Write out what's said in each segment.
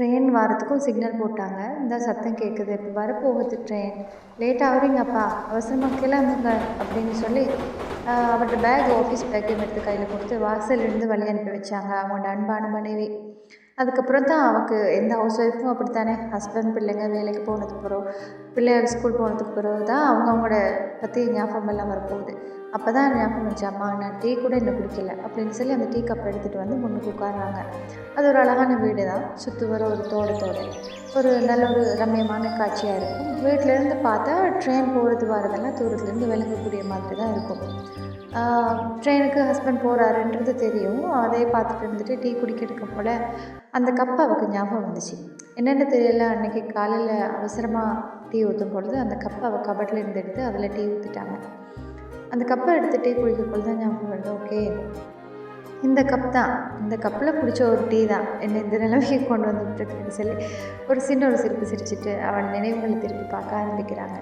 Train வரத்துக்கும் signal போட்டாங்க. இந்த சத்தம் கேட்குது இப்போ வரப்போகுது ட்ரெயின் லேட்டாக ஆகுறீங்கப்பா. அவசரமாக கிளம்புங்க அப்படின்னு சொல்லி அவர்கிட்ட பேக் ஆஃபீஸ் பேக்கையும் எடுத்து கையில் கொடுத்து வாசலிருந்து வழி அனுப்பி வச்சாங்க அவங்களோட அன்பான மனைவி. அதுக்கப்புறம் தான் அவளுக்கு எந்த ஹவுஸ் ஒய்ஃபும் அப்படி தானே ஹஸ்பண்ட் பிள்ளைங்க வேலைக்கு போனதுக்கு பிறகு பிள்ளைகள் ஸ்கூல் போனதுக்கு பிறகு தான் அவங்கவுங்களோட பற்றி ஞாபகம் எல்லாம் வரப்போகுது. அப்போ தான் ஞாபகம் வந்துச்சு அம்மா நான் டீ கூட இன்னும் குடிக்கல அப்படின்னு சொல்லி அந்த டீ கப் எடுத்துகிட்டு வந்து முன்னுக்கு உட்காராங்க அது ஒரு அழகான வீடு தான் சுற்று வர ஒரு தோட்டத்தோட. ஒரு நல்ல ஒரு ரம்மியமான காட்சியாக இருக்கும். வீட்டிலேருந்து பார்த்தா ட்ரெயின் போகிறது வரதெல்லாம் தூரத்துலேருந்து விளங்கக்கூடிய மாதிரி தான் இருக்கும். ட்ரெயினுக்கு ஹஸ்பண்ட் போகிறாருன்றது தெரியும். அதே பார்த்துட்டு இருந்துட்டு டீ குடிக்கிறதுக்கு போல் அந்த கப்பை அவளுக்கு ஞாபகம் வந்துச்சு. என்னென்னு தெரியல அன்றைக்கி காலையில் அவசரமாக டீ ஊற்றும் பொழுது அந்த கப்பை அவள் கபட்டில் இருந்து எடுத்து அதில் டீ ஊற்றிட்டாங்க அந்த கப்பை எடுத்து டீ குடிக்கக்குள்ள தான் ஞாபகம் வருது. ஓகே இந்த கப் தான். இந்த கப்பில் குடித்த ஒரு டீ தான். என்னை இந்த நிலைமைக்கு கொண்டு வந்து விட்டுருக்குன்னு சொல்லி ஒரு சின்ன ஒரு சிரிப்பு சிரிச்சிட்டு அவன் நினைவுகளை திருப்பி பார்க்க ஆரம்பிக்கிறாங்க.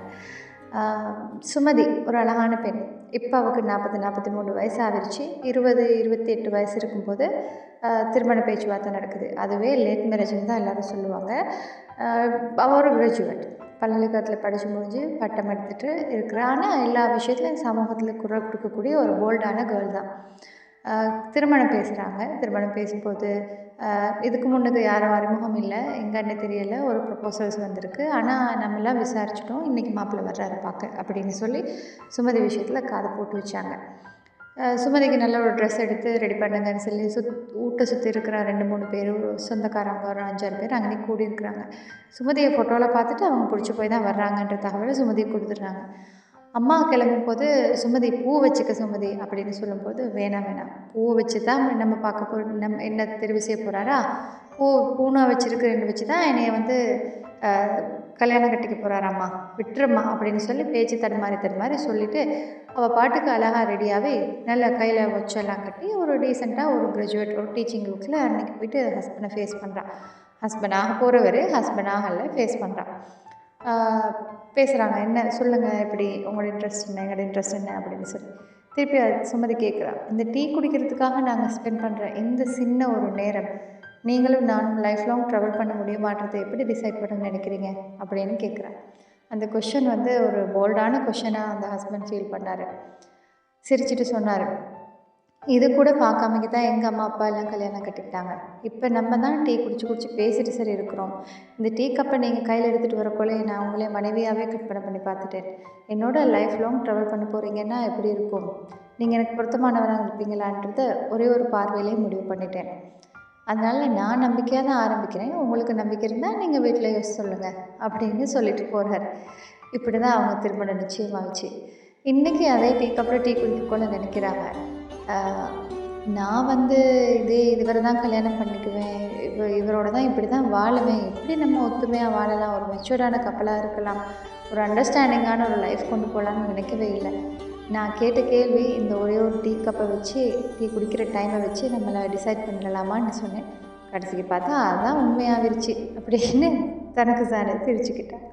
சுமதி ஒரு அழகான பெண். இப்போ அவளுக்கு நாற்பது நாற்பத்தி மூணு வயசு ஆகிருச்சு. இருபது இருபத்தி எட்டு வயசு இருக்கும்போது திருமண பேச்சுவார்த்தை நடக்குது. அதுவே லேட் மேரேஜ்னு தான் எல்லோரும் சொல்லுவாங்க. அவள் ஒரு கிராஜுவேட் பல்கலைக்கழகத்தில் படித்து முடிஞ்சு பட்டம் எடுத்துகிட்டு இருக்கிற ஆனால் எல்லா விஷயத்துலையும் சமூகத்தில் குரல் கொடுக்கக்கூடிய ஒரு போல்டான கேர்ள் தான். திருமணம் பேசுகிறாங்க திருமணம் பேசும்போது இதுக்கு முன்னுக்கு யாரும் அறிமுகம் இல்லை. எங்கன்னு தெரியலை. ஒரு ப்ரொப்போசல்ஸ் வந்திருக்கு. ஆனால் நம்மளாம் விசாரிச்சிட்டோம். இன்றைக்கி மாப்பிள்ளை வர்றாரு பார்க்க அப்படின்னு சொல்லி சுமதி விஷயத்தில் காதை போட்டு வச்சாங்க. சுமதிக்கு நல்ல ஒரு ட்ரெஸ் எடுத்து ரெடி பண்ணுங்கன்னு சொல்லி சுத் வீட்டை சுற்றி இருக்கிற ரெண்டு மூணு பேர் சொந்தக்காரங்க ஒரு அஞ்சாறு பேர் அங்கே கூடி இருக்கிறாங்க சுமதியை ஃபோட்டோவில் பார்த்துட்டு அவங்க பிடிச்சி போய் தான் வர்றாங்கன்ற தகவலை சுமதி கொடுத்துட்றாங்க. அம்மா கிளம்பும் போது சுமதி பூ வச்சுக்க சுமதி அப்படின்னு சொல்லும்போது வேணாம் வேணாம். பூ வச்சு தான் நம்ம பார்க்க போ நம்ம என்ன தெரிவு செய்ய போகிறாரா பூ பூனை வச்சுருக்கிறேன்னு வச்சு தான் என்னைய வந்து கல்யாணம் கட்டிக்க போகிறாராம்மா விட்டுருமா அப்படின்னு சொல்லி பேச்சு தடுமாறி தடுமாறி சொல்லிவிட்டு அவள் பாட்டுக்கு அழகாக ரெடியாகவே நல்ல கையில் வச்செல்லாம் கட்டி ஒரு டீசெண்டாக ஒரு கிராஜுவேட் ஒரு டீச்சிங் லுக்கில் அன்றைக்கி போயிட்டு ஹஸ்பண்டை ஃபேஸ் பண்ணுறான் ஹஸ்பண்டாக போகிறவர் ஹஸ்பண்டாகல ஃபேஸ் பண்ணுறான் பேசுகிறாங்க என்ன சொல்லுங்கள் இப்படி உங்களோட இன்ட்ரெஸ்ட் என்ன எங்களோட இன்ட்ரெஸ்ட் என்ன? அப்படின்னு சொல்லி. திருப்பி சுமதி கேட்குறா இந்த டீ குடிக்கிறதுக்காக நாங்கள் ஸ்பெண்ட் பண்ணுற இந்த சின்ன ஒரு நேரம் நீங்களும் நானும் லைஃப் லாங் ட்ராவல் பண்ண முடியுமான்றதை எப்படி டிசைட் பண்ண நினைக்கிறீங்க? அப்படின்னு கேட்குறேன் அந்த கொஷின் வந்து ஒரு போல்டான கொஷனாக அந்த ஹஸ்பண்ட் ஃபீல் பண்ணார். சிரிச்சிட்டு சொன்னார். இது கூட பார்க்காமக்கு தான் எங்கள் அம்மா அப்பா எல்லாம் கல்யாணம் கட்டிக்கிட்டாங்க. இப்போ நம்ம தான் டீ குடிச்சு குடிச்சு பேசிட்டு சரி இருக்கிறோம். இந்த டீ கப்பை நீங்கள் கையில் எடுத்துகிட்டு வரக்குள்ளே நான் உங்களே மனைவியாகவே கற்பனை பண்ணி பார்த்துட்டேன். என்னோட லைஃப் லாங் ட்ராவல் பண்ண போகிறீங்கன்னா எப்படி இருக்கும்? நீங்கள் எனக்கு பொருத்தமானவராக இருப்பீங்களான்றத ஒரே ஒரு பார்வையிலே முடிவு பண்ணிட்டேன். அதனால் நான் நம்பிக்கையாக தான் ஆரம்பிக்கிறேன். உங்களுக்கு நம்பிக்கை இருந்தால் நீங்கள் வீட்டில் யோசிச்சு சொல்லுங்கள் அப்படின்னு சொல்லிட்டு போகிறார் இப்படி தான் அவங்க திருமணம் நிச்சயமாகிச்சு இன்றைக்கி அதே டீ கப்பில் டீ குடிக்கணும்னு நினைக்கிறாங்க. நான் வந்து இதே இதுவரை தான் கல்யாணம் பண்ணிக்குவேன். இவ இவரோட தான் இப்படி தான் வாழுவேன். எப்படி நம்ம ஒத்துமையாக வாழலாம்? ஒரு மெச்சூர்டான கப்பலாக இருக்கலாம். ஒரு அண்டர்ஸ்டாண்டிங்கான ஒரு லைஃப் கொண்டு போகலான்னு நினைக்கவே இல்லை. நான் கேட்ட கேள்வி இந்த ஒரே ஒரு டீ கப்பை வச்சு டீ குடிக்கிற டைமை வச்சு நம்மளை டிசைட் பண்ணலாமான்னு சொன்னேன். கடைசிக்கு பார்த்தா அதுதான் உண்மையாகிருச்சு அப்படின்னு தனக்கு சாரை தெரிச்சுக்கிட்டேன்